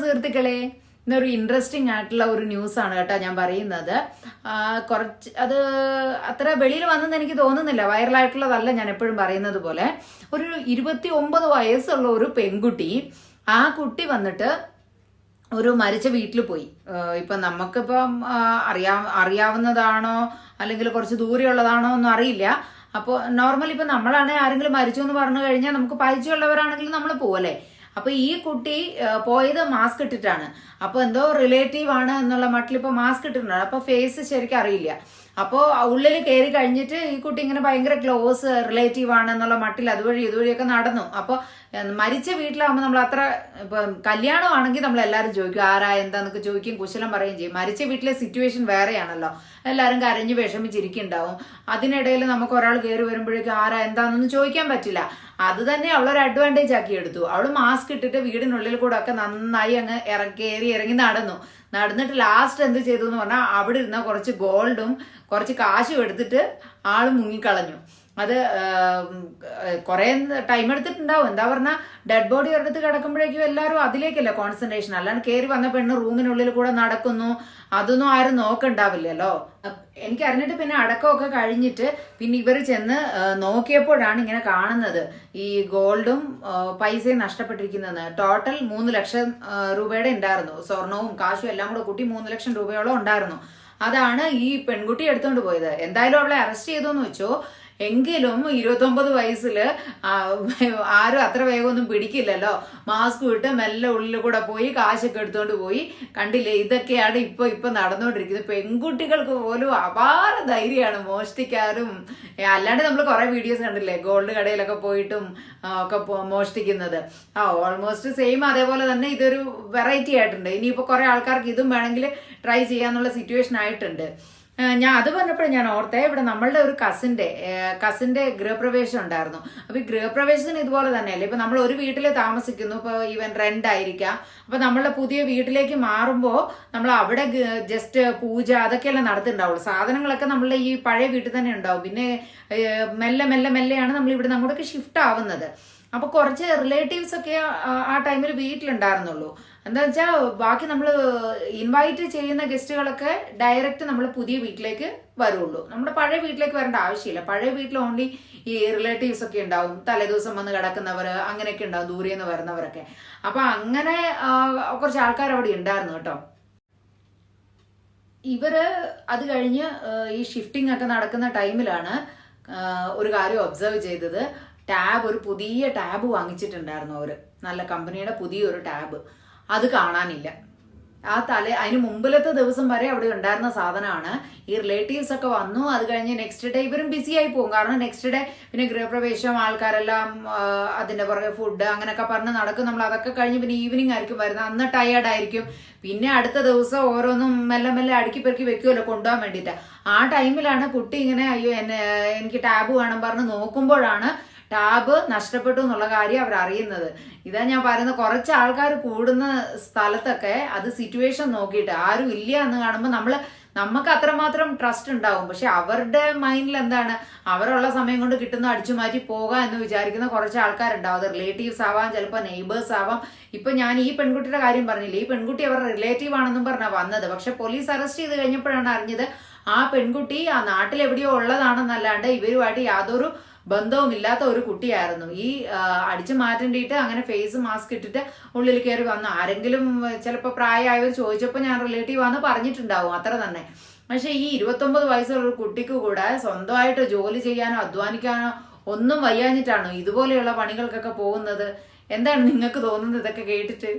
സുഹൃത്തുക്കളെ? ഇന്നൊരു ഇൻട്രസ്റ്റിംഗ് ആയിട്ടുള്ള ഒരു ന്യൂസ് ആണ് കേട്ടോ ഞാൻ പറയുന്നത്. കുറച്ച് അത് അത്ര വെളിയിൽ വന്നെന്ന് എനിക്ക് തോന്നുന്നില്ല. വൈറലായിട്ടുള്ളതല്ല ഞാൻ എപ്പോഴും പറയുന്നത് പോലെ. ഒരു ഇരുപത്തി ഒമ്പത് വയസ്സുള്ള ഒരു പെൺകുട്ടി ആ കുട്ടി വന്നിട്ട് ഒരു മരിച്ച വീട്ടിൽ പോയി. ഇപ്പൊ നമുക്കിപ്പം അറിയാ അറിയാവുന്നതാണോ? അല്ലെങ്കിൽ കുറച്ച് ദൂരെയുള്ളതാണോ ഒന്നും അറിയില്ല. അപ്പോൾ നോർമലി ഇപ്പൊ നമ്മളാണെങ്കിൽ ആരെങ്കിലും മരിച്ചു എന്ന് പറഞ്ഞു കഴിഞ്ഞാൽ നമുക്ക് പരിചയമുള്ളവരാണെങ്കിലും നമ്മൾ പോവല്ലേ? അപ്പൊ ഈ കുട്ടി പോയത് മാസ്ക് ഇട്ടിട്ടാണ്. അപ്പൊ എന്തോ റിലേറ്റീവ് ആണ് എന്നുള്ള മട്ടിൽ ഇപ്പൊ മാസ്ക് ഇട്ടിട്ടുണ്ട് അപ്പൊ ഫേസ് ശരിക്കും അറിയില്ല. അപ്പോൾ ഉള്ളിൽ കയറി കഴിഞ്ഞിട്ട് ഈ കുട്ടി ഇങ്ങനെ ഭയങ്കര ക്ലോസ് റിലേറ്റീവ് ആണ് എന്നുള്ള മട്ടിൽ അതുവഴി ഇതുവഴിയൊക്കെ നടന്നു. അപ്പോൾ മരിച്ച വീട്ടിലാകുമ്പോൾ നമ്മൾ അത്ര ഇപ്പം കല്യാണമാണെങ്കിൽ നമ്മൾ എല്ലാവരും ചോദിക്കും ആരാ? എന്താന്നൊക്കെ ചോദിക്കും കുശലം പറയുകയും ചെയ്യും. മരിച്ച വീട്ടിലെ സിറ്റുവേഷൻ വേറെയാണല്ലോ. എല്ലാവരും കരഞ്ഞ് വിഷമിച്ചിരിക്കുന്നുണ്ടാവും. അതിനിടയിൽ നമുക്ക് ഒരാൾ കയറി വരുമ്പോഴേക്കും ആരാ? എന്താണെന്ന് ചോദിക്കാൻ പറ്റില്ല. അത് തന്നെ അവളൊരു അഡ്വാന്റേജ് ആക്കി എടുത്തു. അവൾ മാസ്ക് ഇട്ടിട്ട് വീടിനുള്ളിൽ കൂടെ ഒക്കെ നന്നായി അങ്ങ് ഇറ- കയറി ഇറങ്ങി നടന്നു. നടന്നിട്ട് ലാസ്റ്റ് എന്ത് ചെയ്തു എന്ന് പറഞ്ഞാൽ അവിടെ ഇരുന്ന കുറച്ച് ഗോൾഡും കുറച്ച് കാശും എടുത്തിട്ട് ആൾ മുങ്ങിക്കളഞ്ഞു. അത് കുറെ ടൈം എടുത്തിട്ടുണ്ടാവും. എന്താ പറഞ്ഞാൽ ഡെഡ് ബോഡി ഒരിടത്ത് കിടക്കുമ്പോഴേക്കും എല്ലാവരും അതിലേക്കല്ലേ കോൺസെൻട്രേഷൻ അല്ലാണ്ട് കയറി വന്ന പെണ്ണ് റൂമിനുള്ളിൽ കൂടെ നടക്കുന്നു. അതൊന്നും ആരും നോക്കണ്ടാവില്ലല്ലോ. എനിക്ക് അറിഞ്ഞിട്ട് പിന്നെ അടക്കമൊക്കെ കഴിഞ്ഞിട്ട് പിന്നെ ഇവർ ചെന്ന് നോക്കിയപ്പോഴാണ് ഇങ്ങനെ കാണുന്നത്. ഈ ഗോൾഡും പൈസയും നഷ്ടപ്പെട്ടിരിക്കുന്നത് ടോട്ടൽ മൂന്ന് ലക്ഷം രൂപയുടെ ഉണ്ടായിരുന്നു. സ്വർണവും കാശും എല്ലാം കൂടെ കൂട്ടി മൂന്ന് ലക്ഷം രൂപയോളം ഉണ്ടായിരുന്നു. അതാണ് ഈ പെൺകുട്ടി എടുത്തുകൊണ്ട് പോയത്. എന്തായാലും അവളെ അറസ്റ്റ് ചെയ്തോന്ന് വെച്ചോ. എങ്കിലും ഇരുപത്തൊമ്പത് വയസ്സിൽ ആരും അത്ര വേഗമൊന്നും പിടിക്കില്ലല്ലോ. മാസ്ക് ഇട്ട് മെല്ലെ ഉള്ളിൽ കൂടെ പോയി കാശൊക്കെ എടുത്തുകൊണ്ട് പോയി. കണ്ടില്ലേ ഇതൊക്കെയാണ് ഇപ്പൊ ഇപ്പൊ നടന്നുകൊണ്ടിരിക്കുന്നത് പെൺകുട്ടികൾക്ക് പോലും അപാര ധൈര്യമാണ് മോഷ്ടിക്കാനും. അല്ലാണ്ട് നമ്മൾ കുറെ വീഡിയോസ് കണ്ടില്ലേ ഗോൾഡ് കടയിലൊക്കെ പോയിട്ടും ഒക്കെ മോഷ്ടിക്കുന്നത്. ആ ഓൾമോസ്റ്റ് സെയിം അതേപോലെ തന്നെ ഇതൊരു വെറൈറ്റി ആയിട്ടുണ്ട്. ഇനിയിപ്പോ കുറെ ആൾക്കാർക്ക് ഇതും വേണമെങ്കിൽ ട്രൈ ചെയ്യാന്നുള്ള സിറ്റുവേഷൻ ആയിട്ടുണ്ട്. ഞാൻ അത് പറഞ്ഞപ്പോഴും ഞാൻ ഓർത്തേ ഇവിടെ നമ്മളുടെ ഒരു കസിന്റെ കസിന്റെ ഗൃഹപ്രവേശം ഉണ്ടായിരുന്നു. അപ്പൊ ഈ ഗൃഹപ്രവേശത്തിന് ഇതുപോലെ തന്നെയല്ലേ? ഇപ്പൊ നമ്മൾ ഒരു വീട്ടിൽ താമസിക്കുന്നു ഇപ്പൊ ഈവൻ റെന്റ് ആയിരിക്കാം. അപ്പൊ നമ്മളുടെ പുതിയ വീട്ടിലേക്ക് മാറുമ്പോൾ നമ്മൾ അവിടെ ജസ്റ്റ് പൂജ അതൊക്കെയല്ലേ നടത്തിണ്ടാവുള്ളൂ. സാധനങ്ങളൊക്കെ നമ്മളുടെ ഈ പഴയ വീട്ടിൽ തന്നെ ഉണ്ടാവും. പിന്നെ മെല്ലെ മെല്ലെ മെല്ലെയാണ് നമ്മൾ ഇവിടെ അങ്ങോട്ടൊക്കെ ഷിഫ്റ്റ് ആവുന്നത്. അപ്പൊ കുറച്ച് റിലേറ്റീവ്സ് ഒക്കെ ആ- ആ ടൈമിൽ വീട്ടിലുണ്ടായിരുന്നുള്ളൂ. എന്താ വെച്ചാൽ ബാക്കി നമ്മൾ ഇൻവൈറ്റ് ചെയ്യുന്ന ഗസ്റ്റുകളൊക്കെ ഡയറക്റ്റ് നമ്മൾ പുതിയ വീട്ടിലേക്ക് വരുള്ളൂ. നമ്മുടെ പഴയ വീട്ടിലേക്ക് വരേണ്ട ആവശ്യമില്ല. പഴയ വീട്ടിൽ ഓൺലി ഈ റിലേറ്റീവ്സ് ഒക്കെ ഉണ്ടാവും. തലേദിവസം വന്ന് കിടക്കുന്നവർ അങ്ങനെയൊക്കെ ഉണ്ടാവും ദൂരെ നിന്ന് വരുന്നവരൊക്കെ. അപ്പൊ അങ്ങനെ കുറച്ച് ആൾക്കാർ അവിടെ ഉണ്ടായിരുന്നു കേട്ടോ. ഇവർ അത് കഴിഞ്ഞ് ഈ ഷിഫ്റ്റിംഗ് ഒക്കെ നടക്കുന്ന ടൈമിലാണ് ഒരു കാര്യം ഒബ്സർവ് ചെയ്തത്. ടാബ് ഒരു പുതിയ ടാബ് വാങ്ങിച്ചിട്ടുണ്ടായിരുന്നു അവർ. നല്ല കമ്പനിയുടെ പുതിയൊരു ടാബ്. അത് കാണാനില്ല. ആ തല അതിന് മുമ്പിലത്തെ ദിവസം വരെ അവിടെ ഉണ്ടായിരുന്ന സാധനമാണ്. ഈ റിലേറ്റീവ്സ് ഒക്കെ വന്നു അത് കഴിഞ്ഞ് നെക്സ്റ്റ് ഡേ ഇവരും ബിസി ആയി പോകും. കാരണം നെക്സ്റ്റ് ഡേ പിന്നെ ഗൃഹപ്രവേശം ആൾക്കാരെല്ലാം അതിന്റെ പുറകെ ഫുഡ് അങ്ങനെയൊക്കെ പറഞ്ഞ് നടക്കും. നമ്മൾ അതൊക്കെ കഴിഞ്ഞ് പിന്നെ ഈവനിങ് ആയിരിക്കും വരുന്നത്. അന്ന് ടയേർഡ് ആയിരിക്കും. പിന്നെ അടുത്ത ദിവസം ഓരോന്നും മെല്ലെ മെല്ലെ അടുക്കി പെറുക്കി വെക്കുമല്ലോ കൊണ്ടുപോകാൻ വേണ്ടിയിട്ട്. ആ ടൈമിലാണ് കുട്ടി ഇങ്ങനെ അയ്യോ എന്നെ എനിക്ക് ടാബ് വേണം പറഞ്ഞ് നോക്കുമ്പോഴാണ് ടാബ് നഷ്ടപ്പെട്ടു എന്നുള്ള കാര്യം അവർ അറിയുന്നത്. ഇതാ ഞാൻ പറയുന്നത് കുറച്ച് ആൾക്കാർ കൂടുന്ന സ്ഥലത്തൊക്കെ അത് സിറ്റുവേഷൻ നോക്കിയിട്ട് ആരും ഇല്ല എന്ന് കാണുമ്പോൾ നമ്മൾ നമുക്ക് അത്രമാത്രം ട്രസ്റ്റ് ഉണ്ടാവും. പക്ഷെ അവരുടെ മൈൻഡിൽ എന്താണ്? അവരുള്ള സമയം കൊണ്ട് കിട്ടുന്ന അടിച്ചു മാറ്റി പോകാം എന്ന് വിചാരിക്കുന്ന കുറച്ച് ആൾക്കാരുണ്ടാവും. അത് റിലേറ്റീവ്സ് ആവാം ചിലപ്പോൾ നെയ്ബേഴ്സ് ആവാം. ഇപ്പൊ ഞാൻ ഈ പെൺകുട്ടിയുടെ കാര്യം പറഞ്ഞില്ല? ഈ പെൺകുട്ടി അവരുടെ റിലേറ്റീവ് ആണെന്നും പറഞ്ഞാൽ വന്നത്. പക്ഷെ പോലീസ് അറസ്റ്റ് ചെയ്ത് കഴിഞ്ഞപ്പോഴാണ് അറിഞ്ഞത് ആ പെൺകുട്ടി ആ നാട്ടിൽ എവിടെയോ ഉള്ളതാണെന്നല്ലാണ്ട് ഇവരുമായിട്ട് യാതൊരു ബന്ധവുമില്ലാത്ത ഒരു കുട്ടിയായിരുന്നു. ഈ അടിച്ചു മാറ്റേണ്ടിയിട്ട് അങ്ങനെ ഫേസ് മാസ്ക് ഇട്ടിട്ട് ഉള്ളിൽ കയറി വന്നു. ആരെങ്കിലും ചിലപ്പോൾ പ്രായമായവർ ചോദിച്ചപ്പോൾ ഞാൻ റിലേറ്റീവ് ആണെന്ന് പറഞ്ഞിട്ടുണ്ടാവും അത്ര തന്നെ. പക്ഷേ ഈ ഇരുപത്തൊമ്പത് വയസ്സുള്ള ഒരു കുട്ടിക്ക് കൂടെ സ്വന്തമായിട്ട് ജോലി ചെയ്യാനോ അധ്വാനിക്കാനോ ഒന്നും വയ്യാഞ്ഞിട്ടാണോ ഇതുപോലെയുള്ള പണികൾക്കൊക്കെ പോകുന്നത്? എന്താണ് നിങ്ങൾക്ക് തോന്നുന്നത്? ഇതൊക്കെ കേട്ടിട്ട്?